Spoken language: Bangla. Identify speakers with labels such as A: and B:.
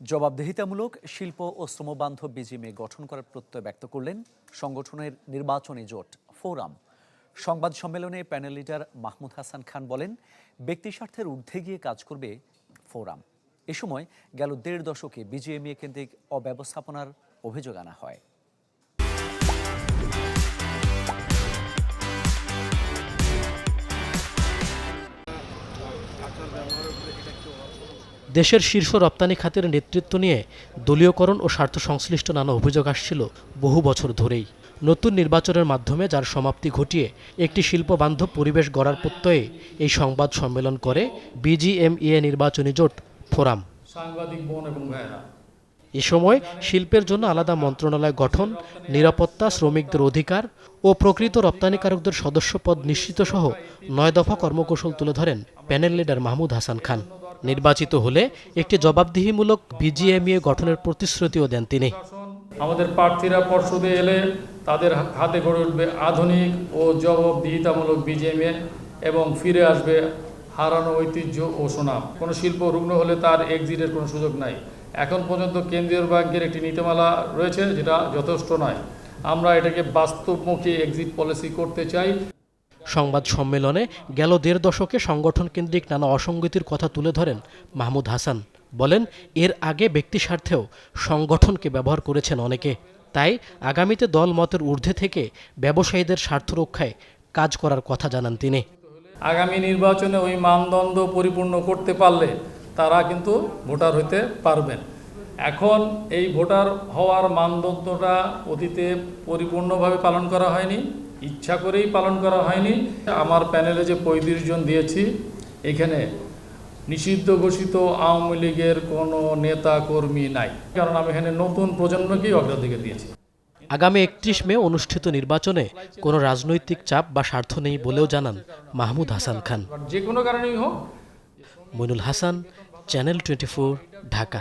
A: জবাবদিহিতামূলক শিল্প ও শ্রমবান্ধব বিজিএমএ গঠন করার প্রত্যয় ব্যক্ত করলেন সংগঠনের নির্বাচনী জোট, ফোরাম। সংবাদ সম্মেলনে প্যানেল লিডার মাহমুদ হাসান খান বলেন, ব্যক্তি স্বার্থের ঊর্ধ্বে গিয়ে কাজ করবে ফোরাম। এ সময় গেল দেড় দশকে বিজিএমএ কেন্দ্রিক অব্যবস্থাপনার অভিযোগ আনা হয়।
B: দেশের শীর্ষ রপ্তানি খাতের নেতৃত্ব নিয়ে দলীয়করণ ও স্বার্থ সংশ্লিষ্ট নানা অভিযোগ আসছিল বহু বছর ধরেই। নতুন নির্বাচনের মাধ্যমে যার সমাপ্তি ঘটিয়ে একটি শিল্পবান্ধব পরিবেশ গড়ার প্রত্যয়ে এই সংবাদ সম্মেলন করে বিজিএমইএ নির্বাচনী জোট ফোরাম।
C: সাংবাদিক বোন এবং ভাইয়েরা।
B: এ সময় শিল্পের জন্য আলাদা মন্ত্রণালয় গঠন নিরাপত্তা শ্রমিকদের অধিকার ও প্রকৃত রপ্তানিকারকদের সদস্যপদ নিশ্চিত সহ নয় দফা কর্মকৌশল তুলে ধরেন প্যানেল লিডার মাহমুদ হাসান খান। নির্বাচিত হলে একটি জবাবদিহিমূলক বিজিএমইএ গঠনের প্রতিশ্রুতিও দেন তিনি।
C: আমাদের প্রার্থীরা পর্ষদে এলে তাদের হাতে গড়ে উঠবে আধুনিক ও জবাবদিহিতামূলক বিজিএমএ এবং ফিরে আসবে হারানো ঐতিহ্য ও সুনাম কোনো শিল্প রুগ্ন হলে তার এক্সিটের কোনো সুযোগ নাই। এখন পর্যন্ত কেন্দ্রীয় ব্যাংকের একটি নীতিমালা রয়েছে, যেটা যথেষ্ট নয়। আমরা এটাকে বাস্তবমুখী এক্সিট পলিসি করতে চাই।
B: সংবাদ সম্মেলনে গেল দেড় দশকে সংগঠন কেন্দ্রিক নানা অসঙ্গতির কথা তুলে ধরেন মাহমুদ হাসান। বলেন, এর আগে ব্যক্তি স্বার্থেও সংগঠনকে ব্যবহার করেছেন অনেকে। তাই আগামীতে দল মতের ঊর্ধ্বে থেকে ব্যবসায়ীদের স্বার্থ রক্ষায় কাজ করার কথা জানান তিনি।
C: আগামী নির্বাচনে ওই মানদণ্ড পরিপূর্ণ করতে পারলে তারা কিন্তু ভোটার হতে পারবেন। এখন এই ভোটার হওয়ার মানদণ্ডটা অতীতে পরিপূর্ণভাবে পালন করা হয়নি। ইচ্ছা করেই পালন করা হয়নি। আমার প্যানেলে যে পঁয়ত্রিশ জন দিয়েছি এখানে নিষিদ্ধ ঘোষিত আওয়ামী লীগের কোনো নেতা কর্মী নাই। কারণ আমি এখানে নতুন প্রজন্মকেই অগ্রাধিকার দিয়েছি।
B: আগামী একত্রিশ মে অনুষ্ঠিত নির্বাচনে কোনো রাজনৈতিক চাপ বা স্বার্থ নেই বলেও জানান মাহমুদ হাসান খান।
C: যে কোনো কারণেই হোক।
B: Moinul Hasan channel twenty Dhaka.